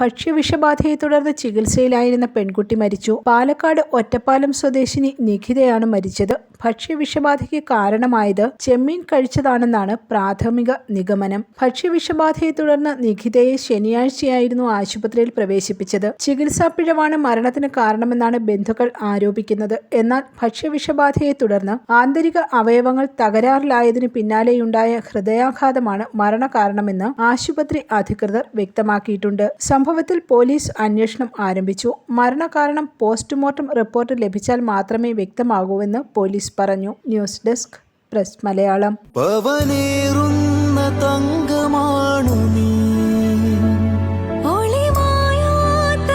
ഭക്ഷ്യവിഷബാധയെ തുടർന്ന് ചികിത്സയിലായിരുന്ന പെൺകുട്ടി മരിച്ചു. പാലക്കാട് ഒറ്റപ്പാലം സ്വദേശിനി നിഖിതയാണ് മരിച്ചത്. ഭക്ഷ്യവിഷബാധയ്ക്ക് കാരണമായത് ചെമ്മീൻ കഴിച്ചതാണെന്നാണ് പ്രാഥമിക നിഗമനം. ഭക്ഷ്യവിഷബാധയെ തുടർന്ന് നിഖിതയെ ശനിയാഴ്ചയായിരുന്നു ആശുപത്രിയിൽ പ്രവേശിപ്പിച്ചത്. ചികിത്സാ പിഴവാണ് മരണത്തിന് കാരണമെന്നാണ് ബന്ധുക്കൾ ആരോപിക്കുന്നത്. എന്നാൽ ഭക്ഷ്യവിഷബാധയെ തുടർന്ന് ആന്തരിക അവയവങ്ങൾ തകരാറിലായതിനു പിന്നാലെയുണ്ടായ ഹൃദയാഘാതമാണ് മരണകാരണമെന്ന് ആശുപത്രി അധികൃതർ വ്യക്തമാക്കിയിട്ടുണ്ട്. സംഭവത്തിൽ പോലീസ് അന്വേഷണം ആരംഭിച്ചു. മരണകാരണം പോസ്റ്റ്മോർട്ടം റിപ്പോർട്ട് ലഭിച്ചാൽ മാത്രമേ വ്യക്തമാകൂവെന്ന് പോലീസ് പറഞ്ഞു. News desk press Malayalam. തങ്കമാണു നീ. ഒളിമായാത്ത